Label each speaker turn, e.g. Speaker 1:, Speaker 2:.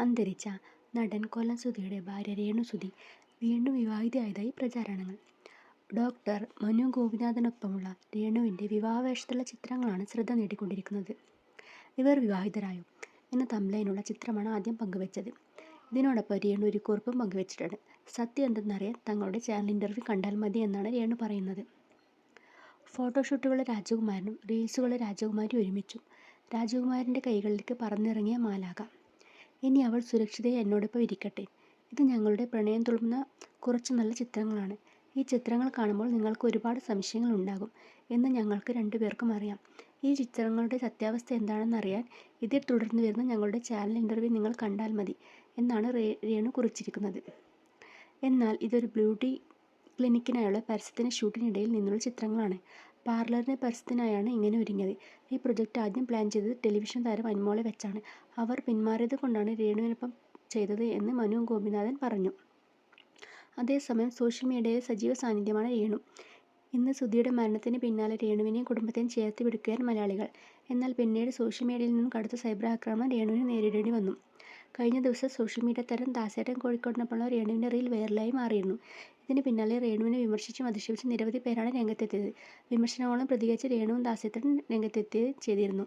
Speaker 1: അന്തരിച്ച നടൻ കൊല്ലം സുധിയുടെ ഭാര്യ രേണു സുധി വീണ്ടും വിവാഹിതയായതായി പ്രചാരണങ്ങൾ. ഡോക്ടർ മനു ഗോപിനാഥനൊപ്പമുള്ള രേണുവിന്റെ വിവാഹവേഷത്തിലുള്ള ചിത്രങ്ങളാണ് ശ്രദ്ധ നേടിക്കൊണ്ടിരിക്കുന്നത്. ഇവർ വിവാഹിതരായോ എന്ന തമ്പ്ലൈനുള്ള ചിത്രമാണ് ആദ്യം പങ്കുവച്ചത്. ഇതിനോടൊപ്പം രേണു ഒരു കുറിപ്പും പങ്കുവച്ചിട്ടുണ്ട്. സത്യം എന്തെന്നറിയാൻ തങ്ങളുടെ ചാനൽ ഇന്റർവ്യൂ കണ്ടാൽ മതി എന്നാണ് രേണു പറയുന്നത്. ഫോട്ടോഷൂട്ടുകളെ രാജകുമാരനും റീൽസുകളെ രാജകുമാരി ഒരുമിച്ചു രാജകുമാരന്റെ കൈകളിലേക്ക് പറന്നിറങ്ങിയ മാലാഖ. ഇനി അവൾ സുരക്ഷിതയായി എന്നോടൊപ്പം ഇരിക്കട്ടെ. ഇത് ഞങ്ങളുടെ പ്രണയം തുളുമ്പുന്ന കുറച്ച് നല്ല ചിത്രങ്ങളാണ്. ഈ ചിത്രങ്ങൾ കാണുമ്പോൾ നിങ്ങൾക്ക് ഒരുപാട് സംശയങ്ങൾ ഉണ്ടാകും എന്ന് ഞങ്ങൾക്ക് രണ്ടുപേർക്കും അറിയാം. ഈ ചിത്രങ്ങളുടെ സത്യാവസ്ഥ എന്താണെന്ന് അറിയാൻ ഇതിൽ തുടർന്ന് വരുന്ന ഞങ്ങളുടെ ചാനൽ ഇന്റർവ്യൂ നിങ്ങൾ കണ്ടാൽ മതി എന്നാണ് രേണു കുറിച്ചിരിക്കുന്നത്. എന്നാൽ ഇതൊരു ബ്യൂട്ടി ക്ലിനിക്കിനായുള്ള പരസ്യത്തിന്റെ ഷൂട്ടിനിടയിൽ നിന്നുള്ള ചിത്രങ്ങളാണ്. പാർലറിന്റെ പരസ്യത്തിനായാണ് ഇങ്ങനെ ഒരുങ്ങിയത്. ഈ പ്രൊജക്റ്റ് ആദ്യം പ്ലാൻ ചെയ്തത് ടെലിവിഷൻ താരം അനുമോളെ വെച്ചാണ്. അവർ പിന്മാറിയത് കൊണ്ടാണ് രേണുവിനൊപ്പം ചെയ്തത് എന്ന് മനു ഗോപിനാഥൻ പറഞ്ഞു. അതേസമയം സോഷ്യൽ മീഡിയയിൽ സജീവ സാന്നിധ്യമാണ് രേണു. ഇന്ന് സുധിയുടെ മരണത്തിന് പിന്നാലെ രേണുവിനെയും കുടുംബത്തെയും ചേർത്ത് പിടിക്കുകയാണ് മലയാളികൾ. എന്നാൽ പിന്നീട് സോഷ്യൽ മീഡിയയിൽ നിന്നും കടുത്ത സൈബർ ആക്രമണം രേണുവിന് നേരിടേണ്ടി വന്നു. കഴിഞ്ഞ ദിവസം സോഷ്യൽ മീഡിയ താരം ദാസേട്ടൻ കോഴിക്കോടിനൊപ്പമുള്ള റേണുവിന്റെ റീൽ വൈറലായി മാറിയിരുന്നു. ഇതിന് പിന്നാലെ രേണുവിനെ വിമർശിച്ചും അധിക്ഷേപിച്ചും നിരവധി പേരാണ് രംഗത്തെത്തിയത്. വിമർശനങ്ങളോട് പ്രതികരിച്ച് രേണുവും ദാസേട്ടൻ രംഗത്തെത്തുകയും ചെയ്തിരുന്നു.